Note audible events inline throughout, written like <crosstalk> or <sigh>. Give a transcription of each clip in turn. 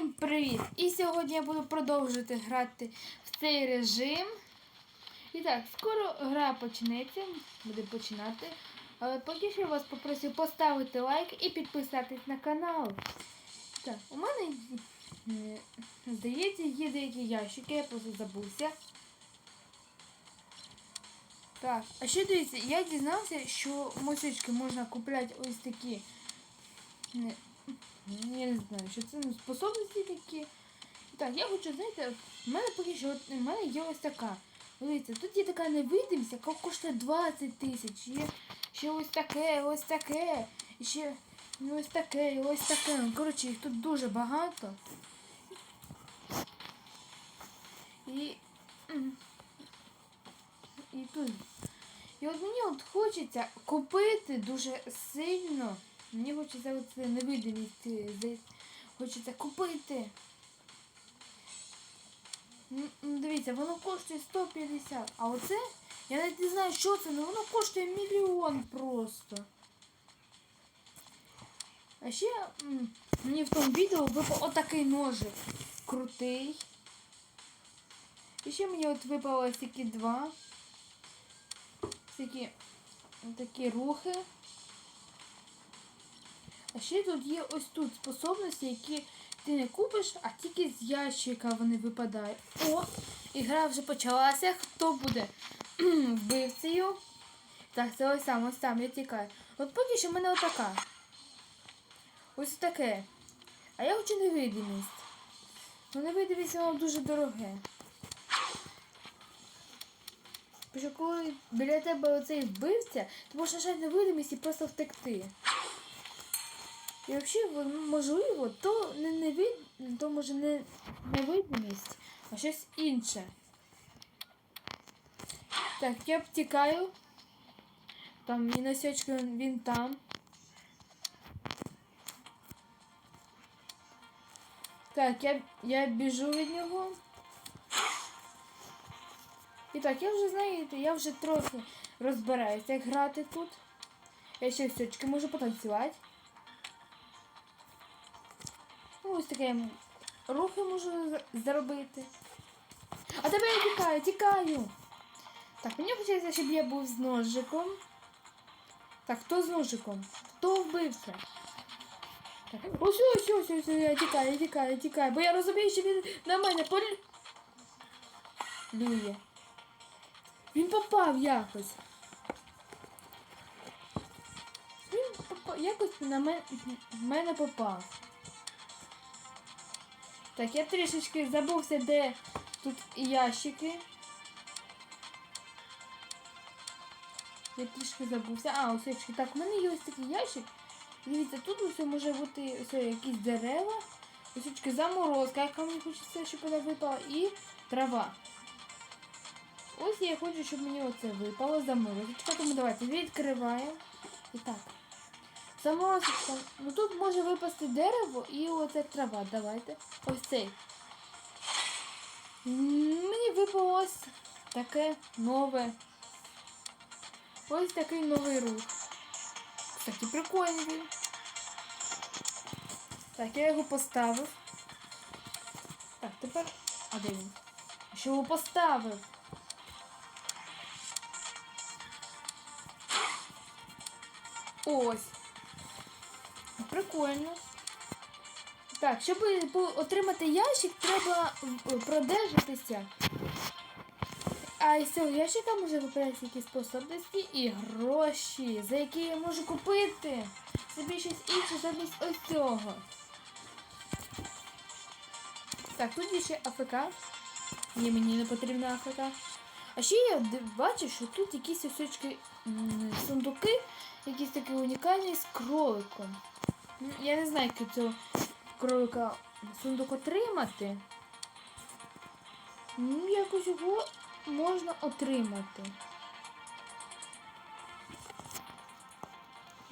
Всім привіт! І сьогодні я буду продовжувати грати в цей режим. І так, скоро гра почнеться, буде починати. Але поки що я вас попросив поставити лайк і підписатись на канал. Так, у мене е, здається, є деякі ящики, я просто забувся. Так, а ще дивіться, я дізнався, що мосички можна купляти ось такі. Я не знаю, що це ну, способності такі. Так, я хочу, знаєте, в мене поки що в мене є ось така. Дивіться, тут є така невидимість, яка коштує 20 тисяч. Є ще ось таке, ось таке. І ще ось таке, і ось таке. Ну, коротше, їх тут дуже багато. І. І тут. І от мені от хочеться купити дуже сильно. Мені хочеться оце невидимість. Хочеться купити. Дивіться, воно коштує 150. А оце, я навіть не знаю, що це, але воно коштує мільйон просто. А ще мені в тому відео випав отакий ножик. Крутий. І ще мені от випало такі два. Такі, такі рухи. А ще тут є ось тут способності, які ти не купиш, а тільки з ящика вони випадають. О! Ігра вже почалася. Хто буде <clears throat> вбивцею? Так, це ось сам, ось там, я тікаю. От поки що в мене отака. Ось таке. А я хочу невидимість. Ну невидимість воно дуже дороге. Що коли біля тебе оцей вбивця, ти можеш нажати невидимість і просто втекти. І взагалі, ну, можливо, то не невид... то може не невидимість, а щось інше. Так, я втікаю. Там мій носочок, він там. Так, я, я біжу від нього. І так, я вже знаєте, я вже трохи розбираюся, як грати тут. Я ще сьочки можу потанцювати. Ось таке рухи можу з- зробити. А тебе я тікаю, тікаю. Так, мені хочеться, щоб я був з ножиком. Так, хто з ножиком? Хто вбився? Так, ось, ось, ось, ось, я тікаю, я тікаю, я тікаю. Бо я розумію, що він на мене полює. Він попав якось. Він попав, якось на мене, в мене попав. Так, я трішечки забувся, де тут ящики. Я трішки забувся. А, ось ящики. Так, у мене є ось такий ящик. Дивіться, тут ось може бути ось якісь дерева. Ось заморозка, яка мені хочеться, щоб вона випала, і трава. Ось я хочу, щоб мені оце випало заморозочка. Тому давайте відкриваємо. І так. Заморозочка. Ну тут може випасти дерево і оце трава. Давайте. Ось цей. Мені випало ось таке нове. Ось такий новий рух. Кстати, прикольний. Так, я його поставив. Так, тепер. А де він? Що його поставив? Ось. Прикольно. Так, щоб отримати ящик, треба продержатися. А із цього ящика може випадати якісь способності і гроші, за які я можу купити собі щось інше замість ось цього. Так, тут є ще АФК. Ні, мені не потрібна АФК. А ще я бачу, що тут якісь осючки м, сундуки, якісь такі унікальні з кроликом. М, Я не знаю, як цього кролика сундук отримати. Ну, якось його можна отримати.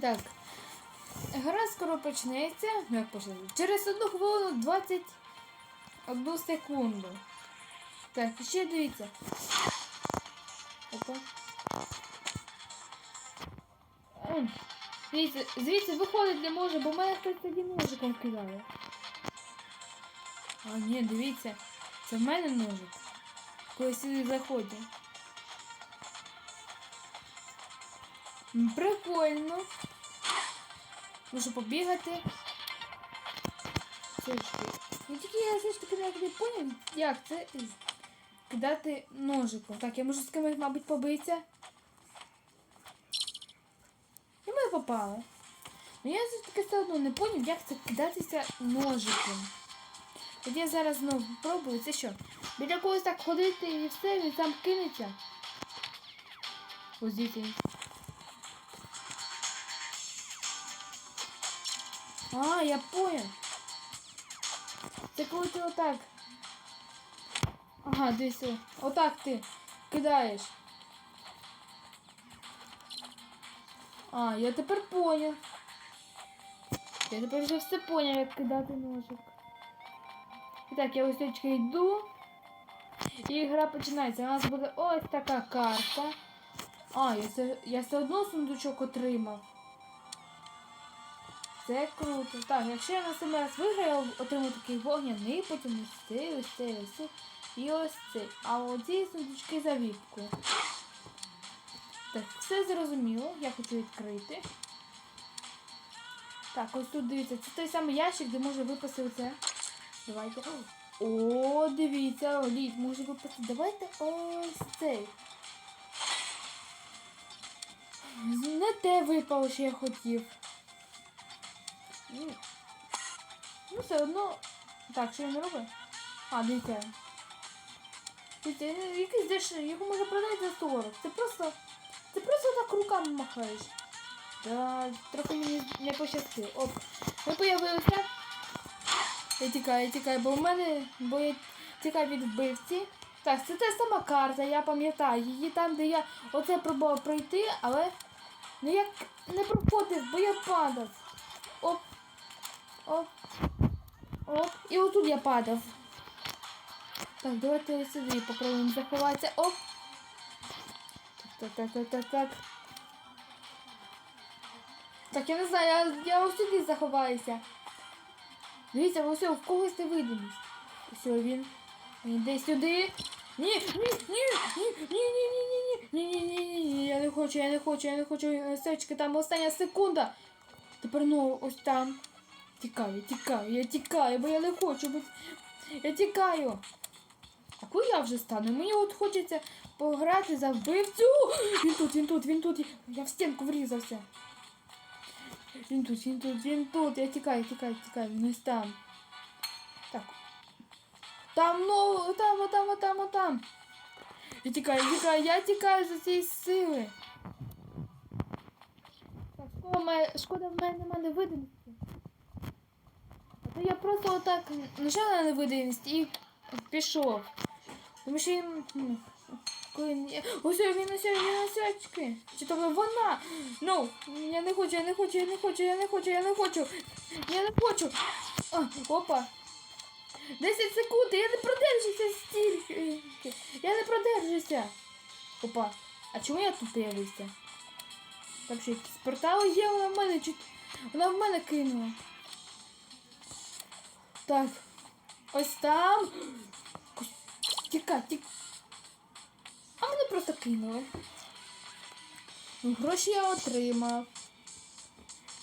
Так. Гра скоро почнеться. Ну, як почнеться? Через одну хвилину 21 секунду. Так, ще дивіться. Опа. Дивіться, звідси виходить не може, бо мене хтось тоді ножиком кидає. А ні, дивіться, це в мене ножик. Коли сюди заходять. Прикольно. Можу побігати. Все ж. Ну тільки я все таки не поняв, як це кидати ножиком. Так, я можу з кимось, мабуть, побитися. І ми попали. Ну я все ж таки все одно не поняв, як це кидатися ножиком. От я зараз знову пробую, це що? Біля когось так ходити і все, він сам кинеться. Ось звідси. А, я понял. Це коли ти отак. Ага, десь. Отак ти кидаєш. А, я тепер поняв. Я тепер вже все поняв, як кидати ножик. І так, я ось точки йду. І гра починається. У нас буде ось така карта. А, я все, я все одно сундучок отримав. Це круто. Так, якщо я на семи раз виграю, я отримаю такий вогняний, потім ось цей, ось цей, ось цей і ось цей. А оці сундучки за віпку. Так, все зрозуміло. Я хочу відкрити. Так, ось тут дивіться, це той самий ящик, де може випасти оце. Давайте. О, дивіться, лід може випасти. Давайте ось цей. Не те випало, що я хотів. Ну, все одно. Так, що я не роблю? А, дивіться. Дивіться, якийсь дешевий, його може продати за 40. Це просто. Це просто так руками махаєш. Да, трохи мені не пощастило. Оп. Ми появилися. Я тікаю, я тікаю, бо в мене. Бо я тікаю від вбивці. Так, це та сама карта, я пам'ятаю. Її там, де я оце пробував пройти, але ну як не проходив, бо я падав. Оп. Оп. Оп. І отут я падав. Так, давайте сюди попробуємо заховатися. Оп. Так, так, так, так, так. Так, я не знаю, я, я ось сюди заховаюся. Дивіться, ось в когось не видимість. Ось він. Йде сюди. Ні, ні, ні, ні, ні, ні, ні, ні, ні, ні, ні, ні, ні, я не хочу, я не хочу, я не хочу. Сечки, там остання секунда. Тепер ну ось там. Тікаю, тікаю, я тікаю, бо я не хочу бути. Я тікаю. А коли я вже стану? Мені от хочеться пограти за вбивцю. Він тут, він тут, він тут. Я в стінку врізався. Він тут, він тут, він тут. Я тікаю, тікаю, тікаю, він ось там. Так. Там, ну, там, там, там, там. Я тікаю, тікаю, я тікаю за цієї сили. Так, шкода, має, шкода в мене немає невидимості. А то я просто отак нажав на невидимість і пішов. Тому що він. Ну, Коли... ні- Ось він ось він ось очки. Чи то вона? Ну, я не хочу, я не хочу, я не хочу, я не хочу, я не хочу. Я не хочу. А, опа. 10 секунд, я не продержуся стільки. Я не продержуся. Опа. А чому я тут появився? Там що якісь є, вона в мене чуть. Вона в мене кинула. Так. Ось там. Тікай, тік. А мене просто кинули. Ну, Гроші я отримав.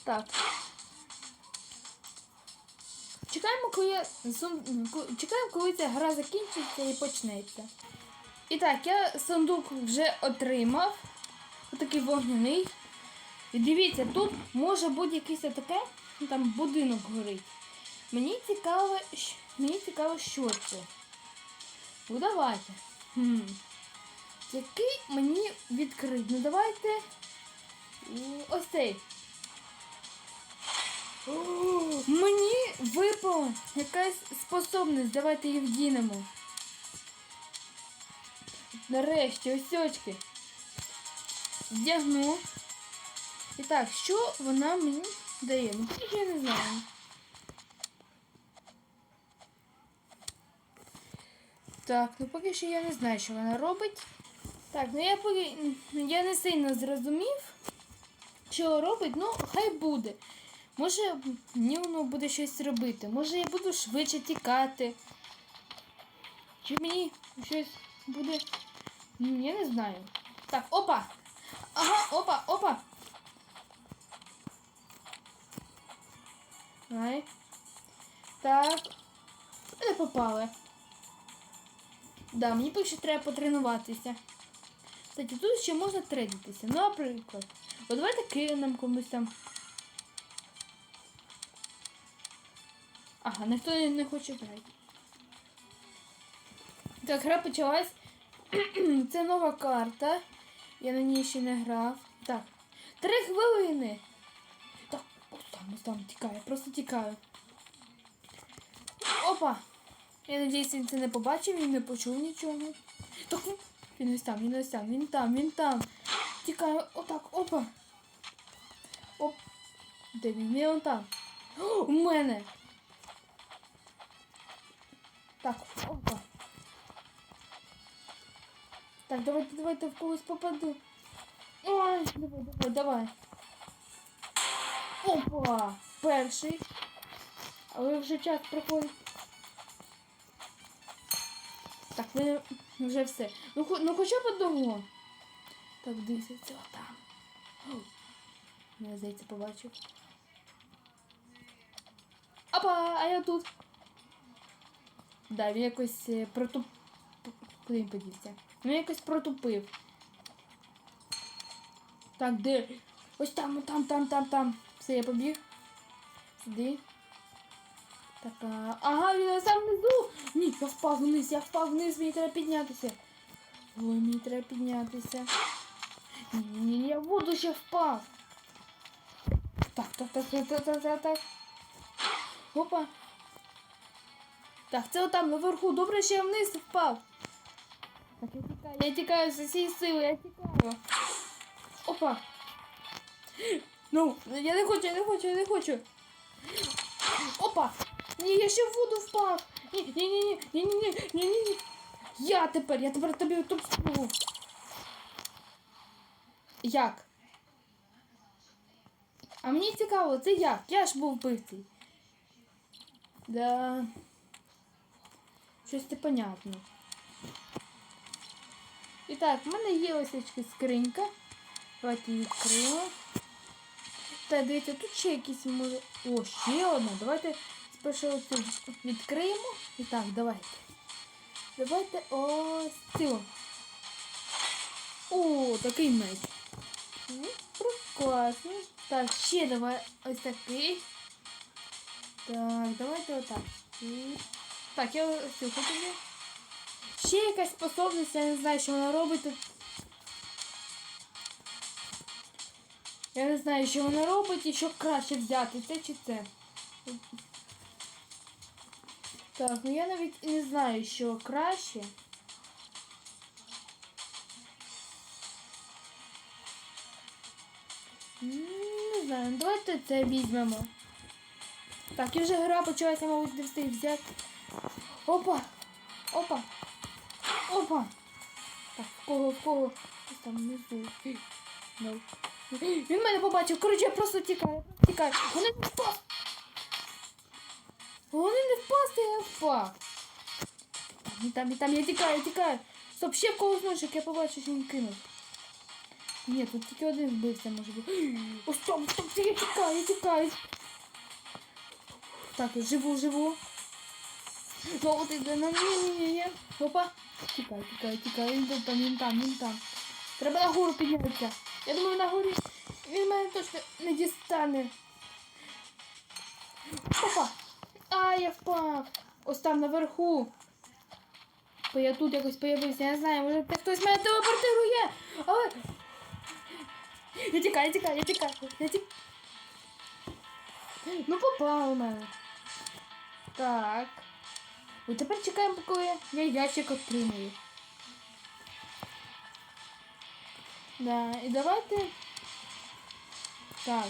Так. Чекаємо, коли чекаємо, коли ця гра закінчиться і почнеться. І так, я сундук вже отримав. Отакий вогняний. І дивіться, тут може бути якийсь таке, ну, там будинок горить. Мені цікаво, мені цікаво, що це. Ну давайте. Хм. Який мені відкрить? Ну давайте. Ось цей. Мені випала якась способність. Давайте її вдінемо. Нарешті, ось очки. Вдягну. І так, що вона мені дає? Ну, я не знаю. Так, ну поки що я не знаю, що вона робить. Так, ну я поки я не сильно зрозумів, що робить, ну хай буде. Може, мені воно буде щось робити. Може я буду швидше тікати. Чи мені щось буде. Я не знаю. Так, опа! Ага, опа, опа! Ай. Так. Не попали. Да, мені поки що треба потренуватися. Кстати, тут ще можна тренитися. Ну, наприклад. От давайте кинемо комусь там. Ага, ніхто не, хоче грати. Так, гра почалась. <clears throat> Це нова карта. Я на ній ще не грав. Так. Три хвилини. Так, ось там, ось там тікаю, просто тікаю. Опа! Я надіюсь, він це не побачив, він не почув нічого. Так, він- ось там, він ось там, він там, він там. Тікаю, отак, опа. Оп. Де він? Він там. О, у мене. Так, опа. Так, давайте, давайте в когось попаду. Ой, давай, давай, давай. Опа! Перший. Але вже час проходить. Так, ви вже все. Ну, ну хоча б одного. Так, дивіться, отам. Мене здається, побачив. Апа, а я тут. Да, він якось е, протуп... Куди він подівся? Він якось протупив. Так, де? Ось там, там, там, там, там. Все, я побіг. Сюди. Так, а... ага, він ось там внизу. Ні, я впав вниз, я впав вниз, мені треба піднятися. Ой, мені треба піднятися. Ні, ні, я воду ще впав. Так, так, так, так, так, так, так, так. Опа. Так, це отам наверху. Добре, що я вниз впав. Так, я тікаю, я тікаю з усієї сили, я тікаю. Опа. Ну, я не хочу, я не хочу, я не хочу. Опа! Ні, я ще в воду впав. Ні, ні, ні, ні, ні, ні, ні, ні, ні. Я тепер, я тепер тобі тут. Як? А мені цікаво, це як? Я ж був вбивцей. Да. Щось непонятне. І так, в мене є ось очки скринька. Давайте її відкриємо. Так, дивіться, тут ще якісь може. О, ще одна. Давайте спершу оцю відкриємо. І так, давайте. Давайте ось цю. О, такий меч. Ну, Прекрасно. Так, ще давай ось такий. Так, давайте отак. Так, я ось цю. Ще якась способність, я не знаю, що вона робить. Я не знаю, що вона робить і що краще взяти, це чи це. Так, ну я навіть не знаю, що краще. Не знаю, ну давайте це візьмемо. Так, і вже гра почалася, мабуть, не встиг взяти. Опа! Опа! Опа! Так, в кого, в кого? Там внизу. Він мене побачив. Коротше, я просто тікаю, тікаю. Вони Вони не впасти, я впав. І там, і там, я тікаю, я тікаю. Стоп, ще в когось ножик, я побачу, що він кинув. Ні, тут тільки один вбивця може бути. <gasps> Ось там, стоп, я тікаю, я тікаю. Так, живу, живу. Ну, от іде на ні, ні, ні, ні. Опа. Тікай, тікай, тікай. Він там, він там, він там. Треба на гору піднятися. Я думаю, на горі він мене точно не дістане. Опа! А, я впав. Ось там наверху. Бо я тут якось появився, я не знаю, може хтось мене телепортирує. Але. Я тікаю, я тікаю, я тікаю, я тікаю. Ну попав у мене. Так. І тепер чекаємо, поки я ящик отримую. Да, і давайте. Так.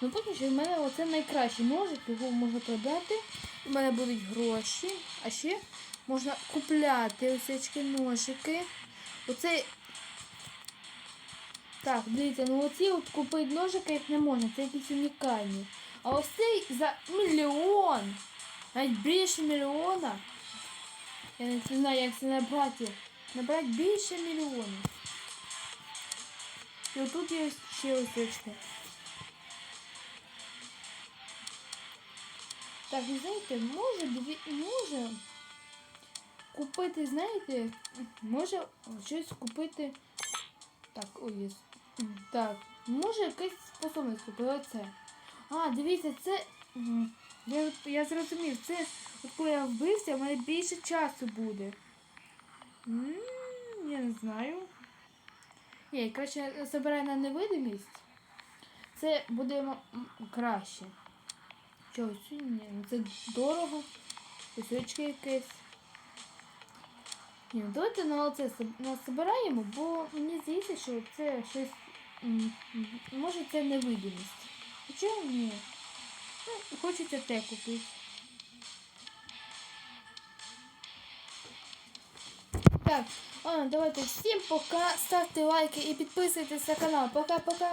Ну поки що в мене оце найкращий ножик, його можна продати. У мене будуть гроші. А ще можна купляти ось очки ножики. Оце. Так, дивіться, ну оці от купити ножики їх не можна, це якісь унікальні. А ось цей за мільйон. Навіть більше мільйона. Я не знаю, як це набрати. Набрати більше мільйона. І отут є ще ось Так, ви знаєте, може може купити, знаєте, може щось купити. Так, ой, є. Так, може якась способність купити оце. А, дивіться, це. Я, я зрозумів, це коли я вбився, в мене більше часу буде. М, Я не знаю. Ні, краще забирай на невидимість. Це буде м- м, краще. Чого? Ні, ну це дорого. Кусочки якесь. Ні, ну давайте на оце соб- насобираємо, бо мені здається, що це щось. Може це невидимість. Хоча ні. Ну, хочеться те купити. Так, ладно, давайте всім пока. Ставте лайки і підписуйтесь на канал. Пока-пока!